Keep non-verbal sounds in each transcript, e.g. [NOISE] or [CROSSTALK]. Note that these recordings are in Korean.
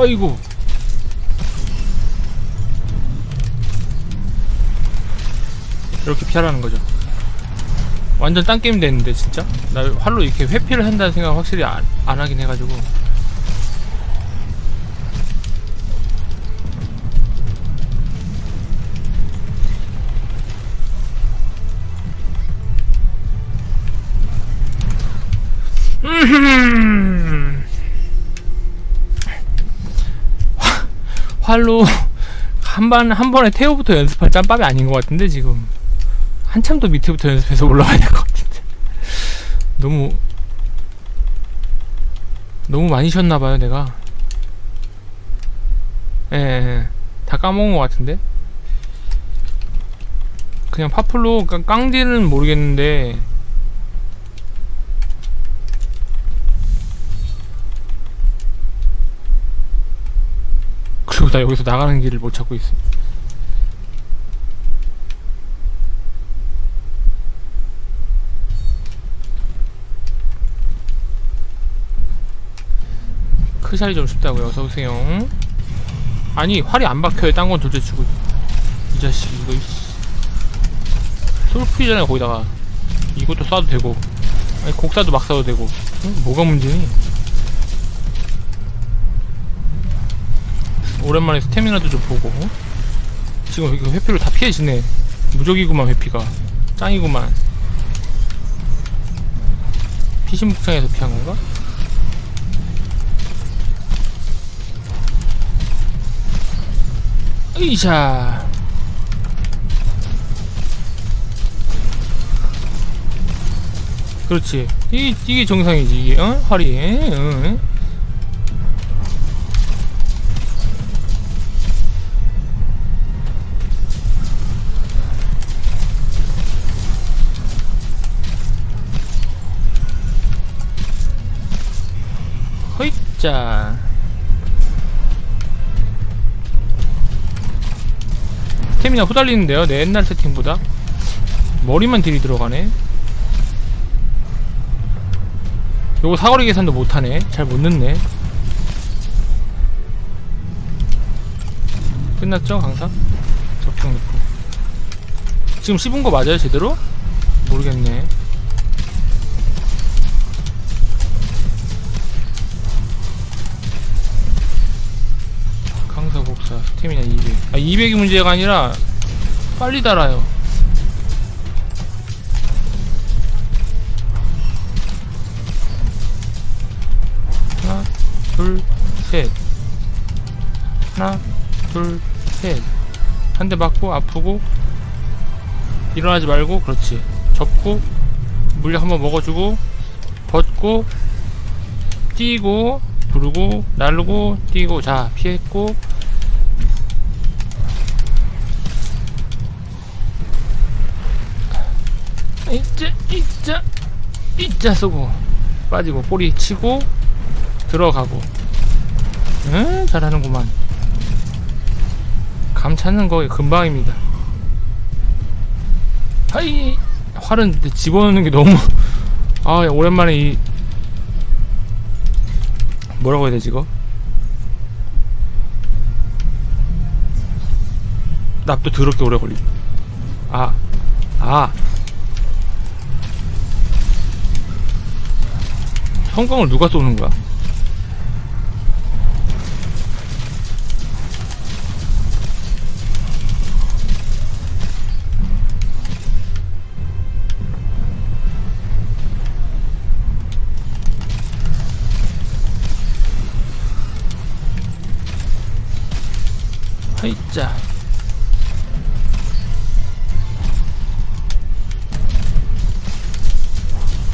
아이고. 이렇게 피하라는 거죠. 완전 딴 게임 됐는데 진짜. 나 활로 이렇게 회피를 한다는 생각 확실히 안, 안 하긴 해가지고. 활로 [LAUGHS] 한 번, 한 번에 태오부터 연습할 짬밥이 아닌 것 같은데, 지금. 한참 더 밑에부터 연습해서 올라가야 될 것 같은데. 너무, 너무 많이 쉬었나봐요, 내가. 예, 예, 예. 다 까먹은 것 같은데? 그냥 파플로, 깡- 깡디는 모르겠는데, 그리고 나 여기서 나가는 길을 못 찾고 있어. 크샬이 좀 쉽다고요. 어서오세요. 아니, 활이 안 박혀요. 딴 건 둘째 치고. 이 자식, 이거, 이씨. 솔프이잖아요, 거기다가. 이것도 쏴도 되고. 아니, 곡사도 막 쏴도 되고. 응? 뭐가 문제니? 오랜만에 스태미나도 좀 보고. 지금 이거 회피를 다 피해지네. 무적이구만 회피가. 짱이구만. 피신북창에서 피한 건가? 으이샤. 그렇지. 이, 이게 정상이지 이게. 어? 활이 응? 허이짜 스태미나 후달리는데요. 내 옛날 세팅보다. 머리만 딜이 들어가네. 요거 사거리 계산도 못하네. 잘 못 넣네. 끝났죠 강사? 적중 넣고. 지금 씹은 거 맞아요 제대로? 모르겠네 스태미나 200. 아 200이 문제가 아니라 빨리 달아요. 하나, 둘, 셋. 하나, 둘, 셋. 한 대 맞고 아프고 일어나지 말고 그렇지. 접고 물약 한번 먹어주고 벗고 뛰고 부르고 날르고 뛰고 자 피했고 이자 이자 이자 쏘고 빠지고 꼬리 치고 들어가고 응 잘하는구만 감 찾는 거 금방입니다 하이 활은 집어넣는 게 너무 [LAUGHS] 아 오랜만에 이 뭐라고 해야 되지 이거? 납도 더럽게 오래 걸리. 아, 아. 성광을 누가 쏘는 거야? 하이자.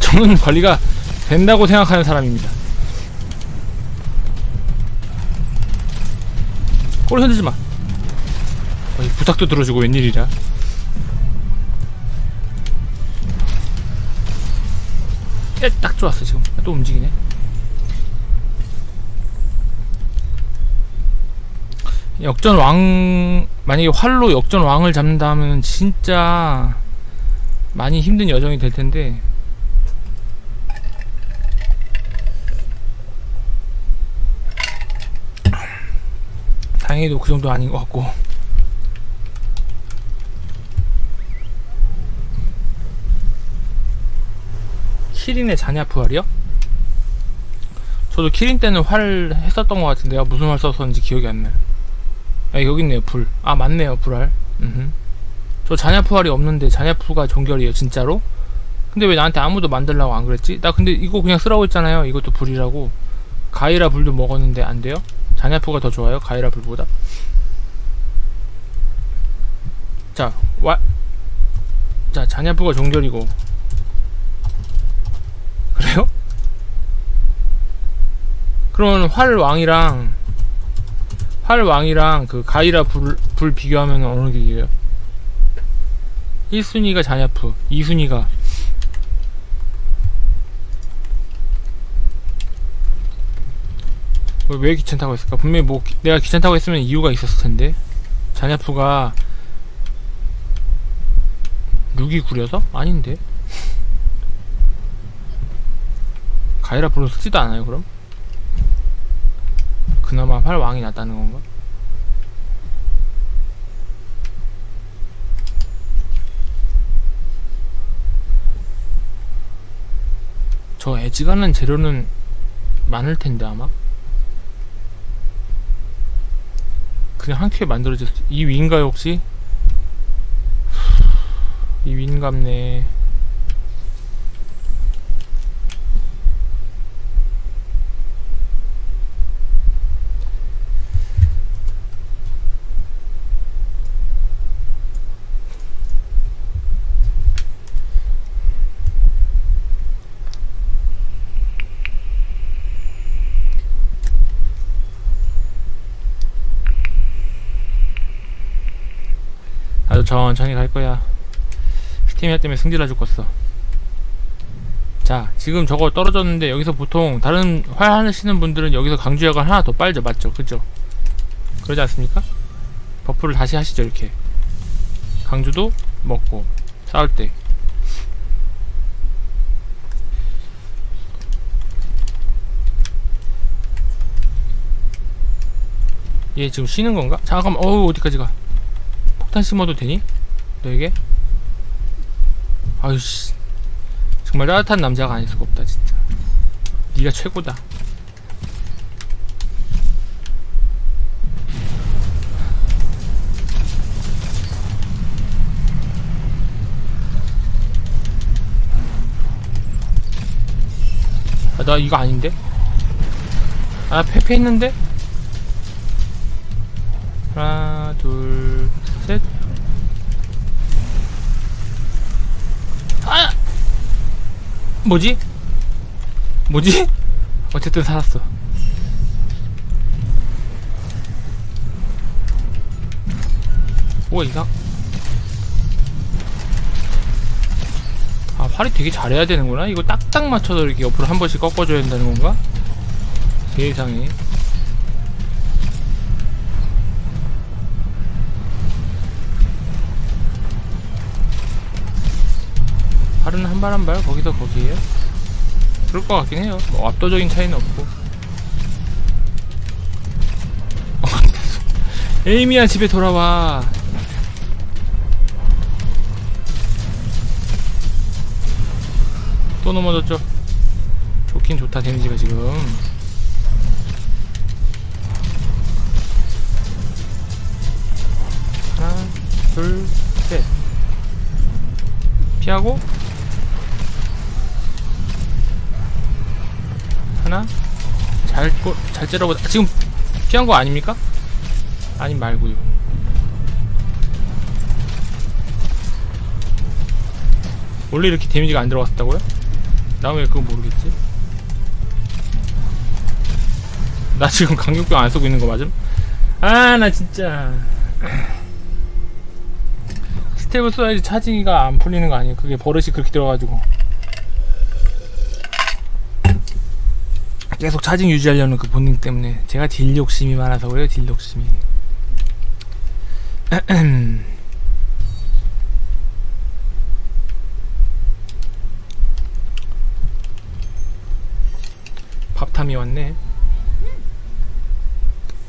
저는 관리가 된다고 생각하는 사람입니다. 꼬리 흔들지 마. 어이, 부탁도 들어주고 웬일이랴. 에, 딱 좋았어 지금. 또 움직이네. 역전 왕 만약에 활로 역전 왕을 잡는다면 진짜 많이 힘든 여정이 될 텐데 다행히도 그 정도 아닌 것 같고 키린의 자냐 부활이요? 저도 키린 때는 활 했었던 것 같은데 요 무슨 활 썼었는지 기억이 안 나요 아 여기 있네요 불 아 맞네요 불활 음흠. 저 자냐 부활이 없는데 자냐 부가 종결이에요 진짜로? 근데 왜 나한테 아무도 만들라고 안 그랬지? 나 근데 이거 그냥 쓰라고 했잖아요 이것도 불이라고 가이라 불도 먹었는데 안 돼요? 자냐프가 더 좋아요? 가이라 불보다? 자, 와. 자, 자냐프가 종결이고. 그래요? 그러면 활왕이랑, 활왕이랑 그 가이라 불, 불 비교하면 어느 게 이겨요? 1순위가 자냐프, 2순위가 왜, 왜 귀찮다고 했을까? 분명히 뭐 기- 내가 귀찮다고 했으면 이유가 있었을 텐데 자냐프가 룩이 구려서? 아닌데 [LAUGHS] 가이라 불은 쓰지도 않아요 그럼? 그나마 활왕이 낫다는 건가? 저 애지간한 재료는 많을 텐데 아마 그냥 한 큐에 만들어졌어. 이 위인가요 혹시? 이 위인갑네. 나도 천천히 갈 거야. 스티미아 때문에 승질나 죽겠어. 자, 지금 저거 떨어졌는데 여기서 보통 다른 활 하시는 분들은 여기서 강주약을 하나 더 빨죠, 맞죠? 그죠? 그러지 않습니까? 버프를 다시 하시죠, 이렇게. 강주도 먹고 싸울 때. 얘 지금 쉬는 건가? 잠깐만, 어우, 어디까지 가? 폭탄 심어도 되니? 너에게? 아유씨 정말 따뜻한 남자가 아닐 수가 없다 진짜 네가 최고다 아, 나 이거 아닌데? 아 패패 했는데? 하나 둘셋 아! 뭐지? 뭐지? 어쨌든 살았어. 오, 이상. 아, 활이 되게 잘해야 되는구나. 이거 딱딱 맞춰서 이렇게 옆으로 한 번씩 꺾어줘야 된다는 건가? 세상에. 발은 한 발 한 발 거기서 거기에요. 그럴 것 같긴 해요. 뭐 압도적인 차이는 없고. [LAUGHS] 에이미야 집에 돌아와. 또 넘어졌죠. 좋긴 좋다 데미지가 지금. 하나, 둘, 셋. 피하고 하나 잘, 꼬, 잘 째려보자 지금 피한 거 아닙니까? 아니 말고요 원래 이렇게 데미지가 안 들어갔다고요? 나 왜 그거 모르겠지? 나 지금 강력병 안 쓰고 있는 거 맞음? 아 나 진짜 스텝을 써야지 차지가 안 풀리는 거 아니에요 그게 버릇이 그렇게 들어가지고 계속 차징 유지하려는 그 본능 때문에 제가 딜 욕심이 많아서 그래요 딜 욕심이 [CLEARS THROAT] 밥탐이 왔네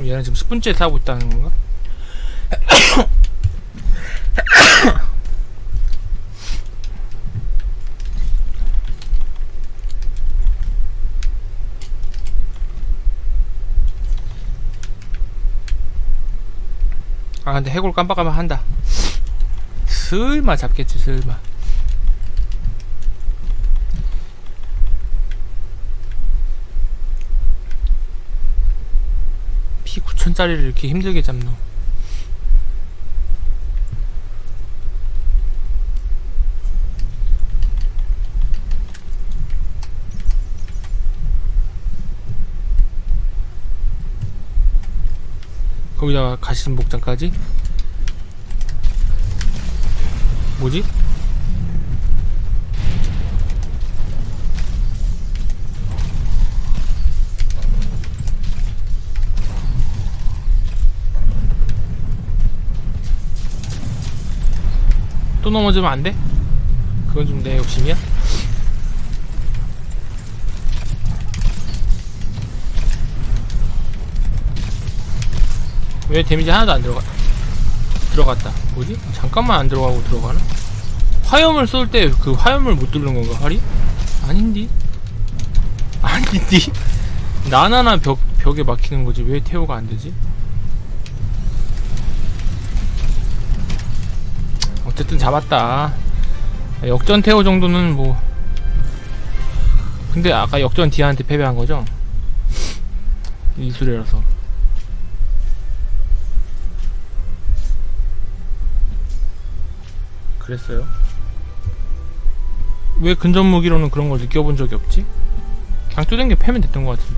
얘는 지금 10분째 싸우고 있다는 건가? [CLEARS THROAT] [COUGHS] 아 근데 해골 깜빡하면 한다. 설마 잡겠지 설마. 피 9천짜리를 이렇게 힘들게 잡노 거기다가 가시는 목장까지 뭐지? 또 넘어지면 안 돼? 그건 좀 내 욕심이야? 왜 데미지 하나도 안 들어가? 들어갔다. 뭐지? 잠깐만 안 들어가고 들어가나? 화염을 쏠 때 그 화염을 못 뚫는 건가, 활이? 아닌디? 아닌디? [LAUGHS] 나나나 벽, 벽에 막히는 거지. 왜 태호가 안 되지? 어쨌든 잡았다. 역전 태호 정도는 뭐. 근데 아까 역전 디아한테 패배한 거죠? [LAUGHS] 이수레라서. 그랬어요? 왜 근접 무기로는 그런 걸 느껴본 적이 없지? 그냥 뚜댕겨 패면 됐던 것 같은데.